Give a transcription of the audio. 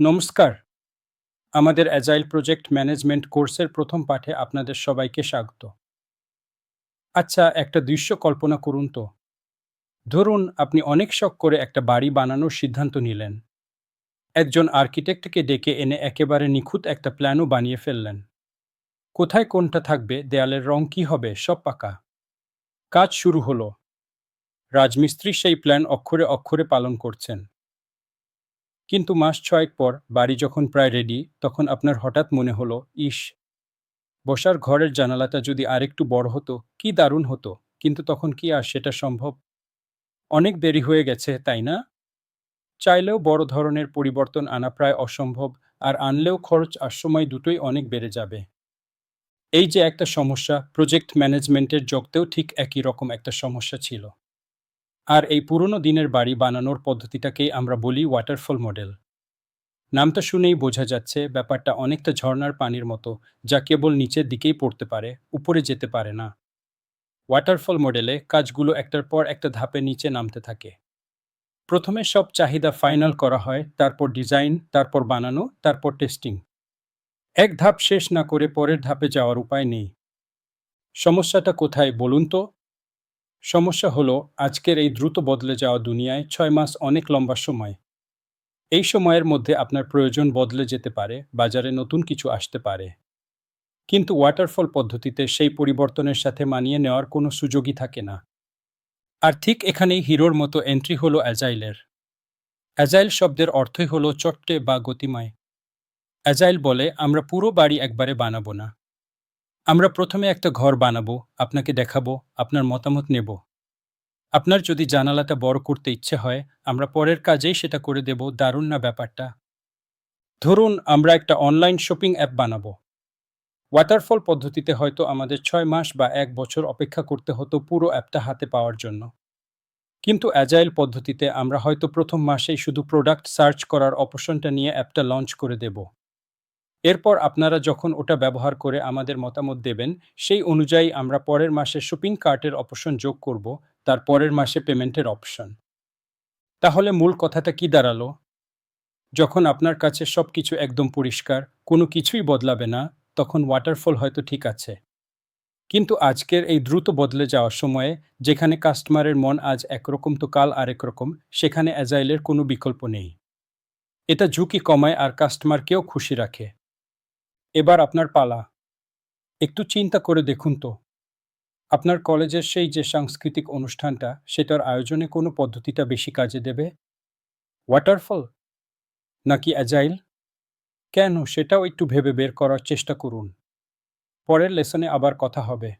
নমস্কার। আমাদের agile project management কোর্সের প্রথম পাঠে আপনাদের সবাইকে স্বাগত। আচ্ছা একটা দৃশ্য কল্পনা করুন তো। ধরুন, আপনি অনেক শখ করে একটা বাড়ি বানানোর সিদ্ধান্ত নিলেন। একজন আর্কিটেক্টকে ডেকে এনে একেবারে নিখুঁত একটা প্ল্যানও বানিয়ে ফেললেন। কোথায় কোনটা থাকবে, দেয়ালের রং কী হবে, সব পাকা। কাজ শুরু হলো। রাজমিস্ত্রি সেই প্ল্যান অক্ষরে অক্ষরে পালন করছেন। কিন্তু মাস ছয়েক পর বাড়ি যখন প্রায় রেডি তখন আপনার হঠাৎ মনে হলো, ইস, বসার ঘরের জানালাটা যদি আরেকটু বড় হতো, কি দারুণ হতো। কিন্তু তখন কি আর সেটা সম্ভব? অনেক দেরি হয়ে গেছে, তাই না? চাইলেও বড় ধরনের পরিবর্তন আনা প্রায় অসম্ভব, আর আনলেও খরচ আর সময় দুটোই অনেক বেড়ে যাবে। এই যে একটা সমস্যা প্রজেক্ট ম্যানেজমেন্টের জগতেও ঠিক একই রকম একটা সমস্যা ছিল। আর এই পুরনো দিনের বাড়ি বানানোর পদ্ধতিটাকেই আমরা বলি ওয়াটারফল মডেল নামটা শুনেই বোঝা যাচ্ছে ব্যাপারটা অনেকটা ঝর্নার পানির মতো, যা কেবল নিচের দিকেই পড়তে পারে, উপরে যেতে পারে না। ওয়াটারফল মডেলে কাজগুলো একটার পর একটা ধাপে নিচে নামতে থাকে। প্রথমে সব চাহিদা ফাইনাল করা হয়, তারপর ডিজাইন তারপর বানানো, তারপর টেস্টিং এক ধাপ শেষ না করে পরের ধাপে যাওয়ার উপায় নেই। সমস্যাটা কোথায় বলুন তো? সমস্যা হলো, আজকের এই দ্রুত বদলে যাওয়া দুনিয়ায় ছয় মাস অনেক লম্বা সময়। এই সময়ের মধ্যে আপনার প্রয়োজন বদলে যেতে পারে, বাজারে নতুন কিছু আসতে পারে। কিন্তু ওয়াটারফল পদ্ধতিতে সেই পরিবর্তনের সাথে মানিয়ে নেওয়ার কোনো সুযোগই থাকে না। আর ঠিক এখানেই হিরোর মতো এন্ট্রি হলো অ্যাজাইলের। অ্যাজাইল শব্দের অর্থই হলো চট্টে বা গতিময়। অ্যাজাইল বলে, আমরা পুরো বাড়ি একবারে বানাবো না। আমরা প্রথমে একটা ঘর বানাবো, আপনাকে দেখাবো, আপনার মতামত নেব। আপনার যদি জানালাটা বড় করতে ইচ্ছে হয়, আমরা পরের কাজেই সেটা করে দেব, দারুণ না ব্যাপারটা। ধরুন, আমরা একটা অনলাইন শপিং অ্যাপ বানাবো। ওয়াটারফল পদ্ধতিতে হয়তো আমাদের ছয় মাস বা এক বছর অপেক্ষা করতে হতো পুরো অ্যাপটা হাতে পাওয়ার জন্য। কিন্তু অ্যাজাইল পদ্ধতিতে আমরা হয়তো প্রথম মাসেই শুধু প্রোডাক্ট সার্চ করার অপশনটা নিয়ে অ্যাপটা লঞ্চ করে দেব। এরপর আপনারা যখন ওটা ব্যবহার করে আমাদের মতামত দেবেন, সেই অনুযায়ী আমরা পরের মাসে শপিং কার্টের অপশন যোগ করব, তার পরের মাসে পেমেন্টের অপশন তাহলে মূল কথাটা কি দাঁড়াল? যখন আপনার কাছে সব কিছু একদম পরিষ্কার, কোনো কিছুই বদলাবে না, তখন ওয়াটারফল হয়তো ঠিক আছে। কিন্তু আজকের এই দ্রুত বদলে যাওয়ার সময়ে, যেখানে কাস্টমারের মন আজ একরকম তো কাল আরেক রকম, সেখানে অ্যাজাইলের কোনো বিকল্প নেই। এটা ঝুঁকি কমায় আর কাস্টমারকেও খুশি রাখে। এবার আপনার পালা। একটু চিন্তা করে দেখুন তো। আপনার কলেজের সেই যে সাংস্কৃতিক অনুষ্ঠানটা, সেটার আয়োজনে কোনো পদ্ধতিটা বেশি কাজে দেবে? ওয়াটারফল নাকি অ্যাজাইল কেন? সেটাও একটু ভেবে বের করার চেষ্টা করুন। পরের লেসনে আবার কথা হবে।